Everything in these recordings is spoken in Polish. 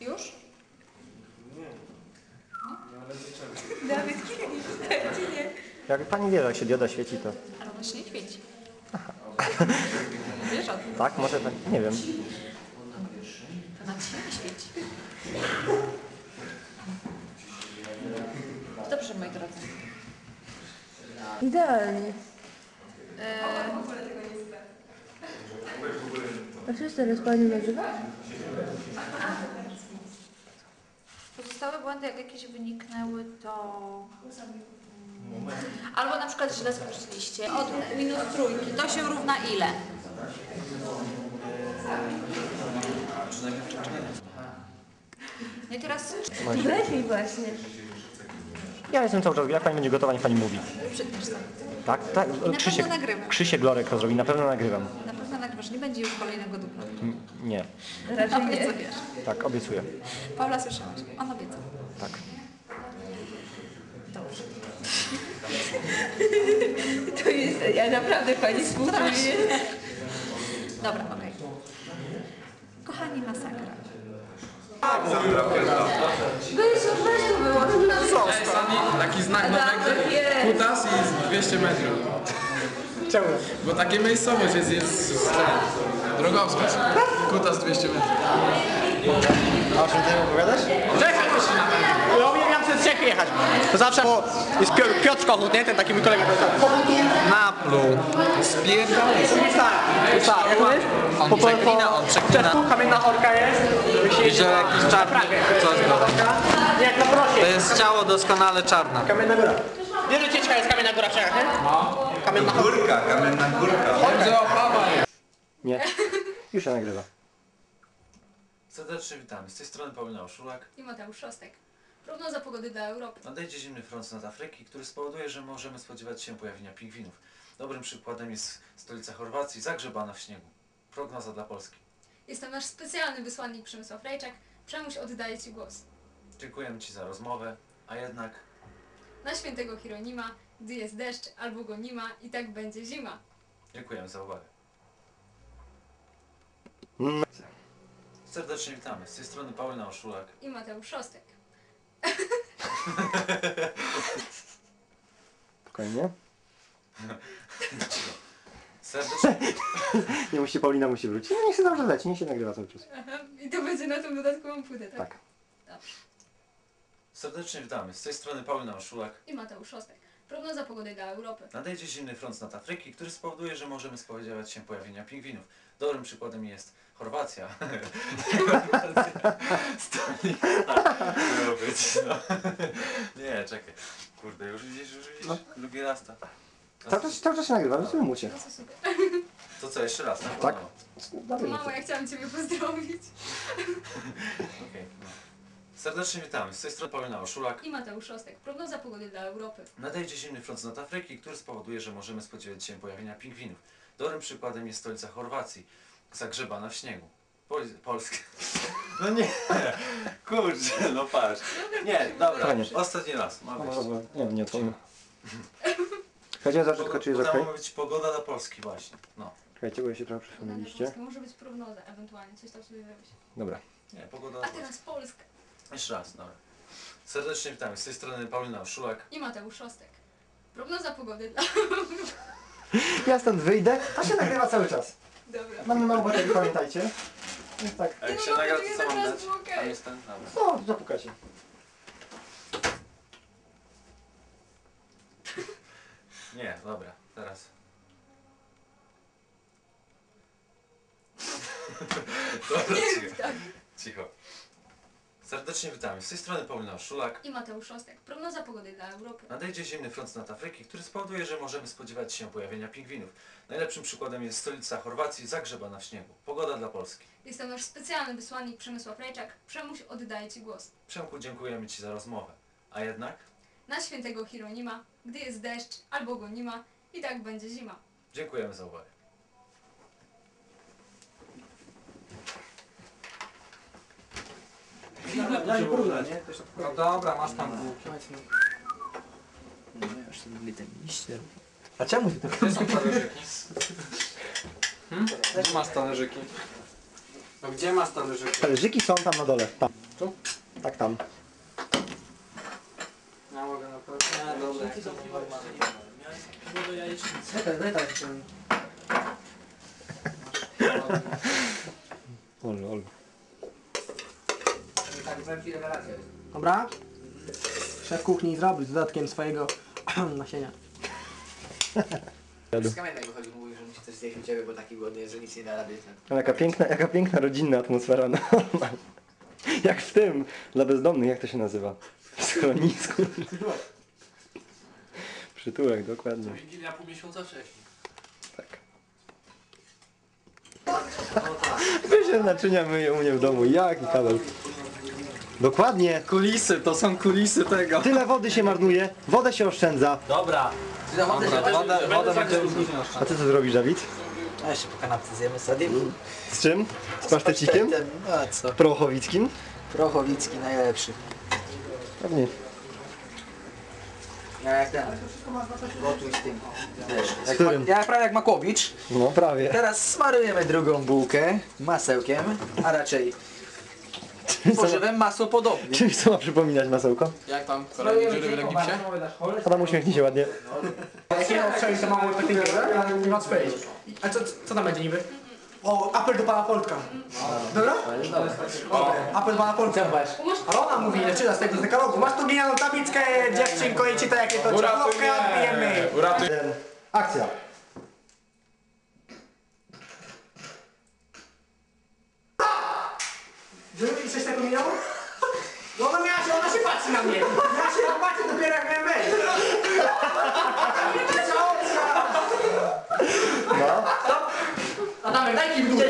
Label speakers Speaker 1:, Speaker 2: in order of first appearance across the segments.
Speaker 1: Już? Dawid, kiedy nie?
Speaker 2: Jak pani wie, jak się dioda świeci, to
Speaker 1: Ale ona się nie świeci. Wiesz o tym?
Speaker 2: tak, może tak, nie wiem.
Speaker 1: To nam się nie świeci. Dobrze, moi drodzy.
Speaker 3: Idealnie.
Speaker 1: E,
Speaker 3: A co teraz pani nagrywa?
Speaker 1: pozostałe błędy, jak jakieś wyniknęły, to... Albo na przykład źle skończyliście. Od minus trójki. To się równa ile? No i teraz
Speaker 3: Lepiej właśnie.
Speaker 2: Ja jestem cały czas, jak pani będzie gotowa, niech pani mówi. Tak? Tak.
Speaker 1: pewno
Speaker 2: Krzysiek,
Speaker 1: nagrywam.
Speaker 2: Krzysiek Lorek to zrobi, na pewno nagrywam.
Speaker 1: Na pewno nagrywasz, nie będzie już kolejnego dubla.
Speaker 2: M- Nie,
Speaker 3: Raczej nie.
Speaker 1: Obiecujesz.
Speaker 2: tak, obiecuję.
Speaker 1: Paula słyszałaś, on obiecał.
Speaker 2: Tak.
Speaker 1: Dobrze.
Speaker 3: To jest, ja naprawdę pani współczuję.
Speaker 1: Dobra, okej. Kochani, masakra.
Speaker 3: Weź, weź to było.
Speaker 4: Ej, Sani, taki znak na węgry. Kutas i 200 metrów.
Speaker 2: Czemu?
Speaker 4: Bo takie miejscowość jest, jest drogowskaz. Kutas 200 metrów.
Speaker 2: A o czym ty opowiadasz?
Speaker 5: Czekaj, to się na pewno. Ja Czechy jechać. To zawsze bo jest Piotr, Piotr Kochut, nie? Ten taki mój kolega. tak.
Speaker 4: Naplu.
Speaker 5: Tak, tak, jak mówisz?
Speaker 4: On
Speaker 5: Po-
Speaker 4: przeklina, on przeklina.
Speaker 5: Tu kamienna orka jest.
Speaker 4: Że jakiś czarny coś go.
Speaker 5: Jak na prosie.
Speaker 4: To jest ciało doskonale czarne.
Speaker 5: Kamienna góra. Wiesz, że cieczka jest kamienna góra w Czechach, nie? No. Kamienna góra.
Speaker 6: Górka, kamienna górka.
Speaker 4: Chodź o Paweł.
Speaker 2: Nie. Już się nagrywa.
Speaker 7: Serdecznie witamy. Z tej strony Paulina Oszulak.
Speaker 8: i Mateusz Szostek. Prognoza pogody dla Europy.
Speaker 7: Nadejdzie zimny front nad Afryki, który spowoduje, że możemy spodziewać się pojawienia pingwinów. Dobrym przykładem jest stolica Chorwacji, zagrzebana w śniegu. Prognoza dla Polski.
Speaker 8: Jest to nasz specjalny wysłannik Przemysław Rejczak. Przemuś oddaje Ci głos.
Speaker 7: Dziękujemy Ci za rozmowę, a jednak
Speaker 8: Na świętego Hieronima, gdy jest deszcz albo go nie ma i tak będzie zima.
Speaker 7: dziękujemy za uwagę.
Speaker 2: Mm.
Speaker 7: Serdecznie witamy. Z tej strony Paulina Oszulak.
Speaker 8: I Mateusz Szostek.
Speaker 2: Spokojnie.
Speaker 7: Serdecznie,
Speaker 2: Nie musi, Paulina musi wrócić. No niech się dobrze leci, niech się nagrywa cały czas.
Speaker 8: Aha, I to będzie na tą dodatkową płytę, tak?
Speaker 2: Tak.
Speaker 8: Dobrze.
Speaker 7: serdecznie witamy. Z tej strony Paulina Oszulak.
Speaker 8: I Mateusz Szostek. Prognoza pogody dla Europy.
Speaker 7: Nadejdzie zimny front nad Afryki, który spowoduje, że możemy spodziewać się pojawienia pingwinów. Dobrym przykładem jest Chorwacja. Stolica. Miało być, no. Nie, czekaj. Kurde, już widzisz, już widzisz. Drugi raz to.
Speaker 2: Cały czas, cały czas się nagrywa.
Speaker 8: To co super.
Speaker 7: To co, jeszcze raz, tak?
Speaker 2: Tak.
Speaker 7: No,
Speaker 8: mamo, ja chciałam Ciebie pozdrowić.
Speaker 7: Okej, no. Serdecznie witamy. Z tej strony Paulina Oszulak.
Speaker 8: I Mateusz Szostek. Prognoza pogody dla Europy.
Speaker 7: Nadejdzie zimny front nad Afryki, który spowoduje, że możemy spodziewać się pojawienia pingwinów. Dobrym przykładem jest stolica Chorwacji, zagrzebana w śniegu. Pol Polska. No nie, kurczę, no patrz. Nie, dobra, ostatni raz. Ma
Speaker 2: No,
Speaker 7: być.
Speaker 2: dobra, nie nie odpowiem. Chciałem zacząć tylko, czy jest
Speaker 7: Udało
Speaker 2: ok?
Speaker 7: być pogoda dla Polski właśnie. No,
Speaker 2: Czekajcie, bo ja się trochę przesunęliście.
Speaker 8: Może być prognoza, ewentualnie coś tam sobie wymyśl.
Speaker 2: Dobra.
Speaker 7: nie, pogoda
Speaker 8: A
Speaker 7: Polski.
Speaker 8: teraz Polska.
Speaker 7: Jeszcze raz, dobra. Serdecznie witamy. Z tej strony Paulina Szulak.
Speaker 8: I Mateusz Szostek. Prognoza pogody dla...
Speaker 2: Ja stąd wyjdę, a się nagrywa cały czas.
Speaker 8: Dobra.
Speaker 2: Mamy małą baterię, pamiętajcie. Więc tak.
Speaker 7: A jak
Speaker 8: no
Speaker 7: się
Speaker 8: dobra,
Speaker 7: nagra,
Speaker 8: to
Speaker 7: to co mam
Speaker 8: teraz
Speaker 7: dać?
Speaker 8: było okej.
Speaker 7: Tam jest ten? Dobra.
Speaker 2: No, zapukacie.
Speaker 7: Nie, dobra, teraz. dobra, cicho. cicho. Serdecznie witamy. Z tej strony Paulina Szulak.
Speaker 8: I Mateusz Szostek. Prognoza pogody dla Europy.
Speaker 7: Nadejdzie zimny front nad Afryki, który spowoduje, że możemy spodziewać się pojawienia pingwinów. Najlepszym przykładem jest stolica Chorwacji, zagrzebana w śniegu. Pogoda dla Polski.
Speaker 8: Jest to nasz specjalny wysłannik Przemysław Rejczak. Przemuś oddaje Ci głos.
Speaker 7: Przemku, dziękujemy Ci za rozmowę. A jednak
Speaker 8: Na świętego Hieronima, gdy jest deszcz albo go nie ma i tak będzie zima.
Speaker 7: dziękujemy za uwagę.
Speaker 5: Ja nie porównam, nie?
Speaker 4: No dobra, masz tam
Speaker 5: No, ja już ten liście. A czemu ty to
Speaker 4: Gdzie są talerzyki? Hmm? Gdzie masz talerzyki? No gdzie masz talerzyki?
Speaker 2: Talerzyki są tam na dole. Tam.
Speaker 4: Tu?
Speaker 2: Tak tam.
Speaker 4: Ja mogę na pewno. Nie, dobra.
Speaker 5: Czekaj, daj tak.
Speaker 2: Ol, ol.
Speaker 5: Dobra? Szef kuchni zrobił z dodatkiem swojego nasienia.
Speaker 6: Z kamienia wychodził, mówił, że musi coś zjeść u ciebie, bo taki głodny jest, że nic nie da rady.
Speaker 2: Ale jaka piękna, jaka piękna rodzinna atmosfera. No. Jak w tym, dla bezdomnych, jak to się nazywa? W schronisku. Przytułek, dokładnie.
Speaker 4: Wigilia pół miesiąca wcześniej.
Speaker 2: Tak. Wy się naczynia myje u mnie w domu. Jaki kabel. Dokładnie.
Speaker 4: Kulisy, to są kulisy tego.
Speaker 2: Tyle wody się marnuje, wodę się oszczędza.
Speaker 6: Dobra.
Speaker 4: Dobra, woda, woda będzie
Speaker 2: A ty co zrobisz, Dawid?
Speaker 6: A jeszcze po kanapce zjemy sobie.
Speaker 2: Z czym? Z pasztecikiem?
Speaker 6: No a co?
Speaker 2: Prochowickim?
Speaker 6: Prochowicki najlepszy.
Speaker 2: Pewnie.
Speaker 6: Ja jak ten. Gotuj z tym. Wiesz,
Speaker 2: Z
Speaker 6: jak
Speaker 2: którym?
Speaker 6: ma, ja prawie jak Makłowicz.
Speaker 2: No prawie.
Speaker 6: Teraz smarujemy drugą bułkę masełkiem, a raczej pożywem masło podobnym.
Speaker 2: Czymś co ma przypominać masełko?
Speaker 4: Jak tam? Kolejny dziury w Legipsie?
Speaker 2: Adam uśmiechnij się ładnie.
Speaker 5: Jak nie obstrzeli to mało takiego, nie ma co powiedzieć. A co, co tam będzie niby? O, apel do pana Polka. Dobra? Apel do pana Polka. Ale ona mówi, że czyta z tego dekalogu. Masz tu genialną tablickę, dziewczynko, i czyta jakie to.
Speaker 4: Uratuj.
Speaker 2: Jeden. Akcja.
Speaker 5: Żeby mi coś takiego minęło? No ona miała się, ona się patrzy na mnie. Ja się patrzę dopiero jak miałem wejść. Nie
Speaker 2: No.
Speaker 5: Adamek, daj kim w dół.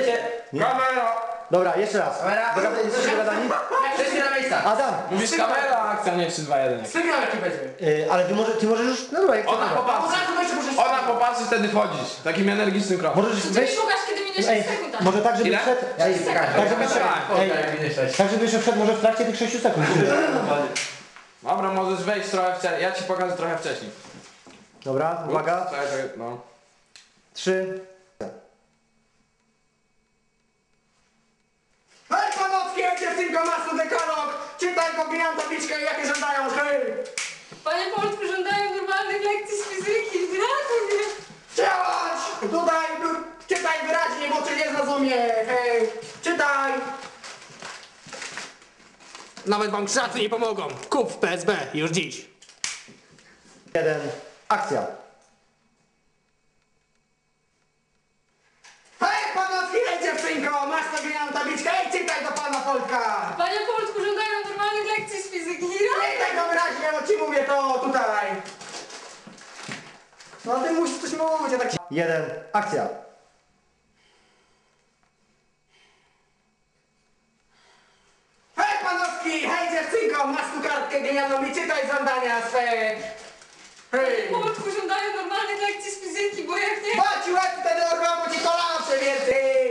Speaker 2: Dobra, jeszcze raz.
Speaker 5: Kamera.
Speaker 2: Dogada- Jesteście dogadani?
Speaker 5: Wszyscy na miejsca.
Speaker 2: Adam!
Speaker 4: Mówisz kamera, akcja, nie 3, 2, 1.
Speaker 5: Sygnał jaki będzie.
Speaker 2: Yy, ale ty, może, ty możesz już... No dobra, jak
Speaker 4: Ona popatrzy.
Speaker 5: jeszcze.
Speaker 4: Ona popatrzy, wtedy wchodzisz. Takim energicznym krokiem.
Speaker 2: Możesz
Speaker 8: Ty
Speaker 2: wejść...
Speaker 8: mi pokaż, kiedy minie 6
Speaker 2: Ej,
Speaker 8: sekund. tak?
Speaker 2: może tak, żeby
Speaker 4: Ile?
Speaker 2: wszedł... Ej, tak, żeby wszedł... Ej, tak, żeby jeszcze wszedł może w trakcie tych 6 sekund.
Speaker 4: Dobra, możesz wejść trochę wcześniej. Ja ci pokażę trochę wcześniej.
Speaker 2: Dobra, uwaga.
Speaker 4: Czekaj, czekaj, no.
Speaker 2: Trzy.
Speaker 5: Hej panowskie, tu dekalog. Czytaj tabliczkę, jakie żądają. Hej.
Speaker 8: Panie Polsku, żądają normalnych lekcji z fizyki. Ratuj mnie.
Speaker 5: Działać! Tutaj, tu, czytaj wyraźnie, nie zrozumie. Hej, czytaj. Nawet wam krzaty nie pomogą. Kup w PSB już dziś.
Speaker 2: Jeden. Akcja.
Speaker 5: Hej panowski, hej dziewczynko, masz tu bijam tabliczkę. Hej, czytaj do pana Polka.
Speaker 8: Panie Polsku, żądają normalnych lekcji z fizyki.
Speaker 5: Czytaj go wyraźnie, bo ci mówię to tutaj. No ty musisz coś mówić, a tak się...
Speaker 2: Jeden. Akcja.
Speaker 5: Kotki, hej dziewczynko, masz tu kartkę genialną i czytaj żądania swe. Hej.
Speaker 8: Pomatku, żądają normalnie tak lekcji z fizyki, bo jak nie...
Speaker 5: Baciu, jak wtedy orwam, bo ci kolana przewierty.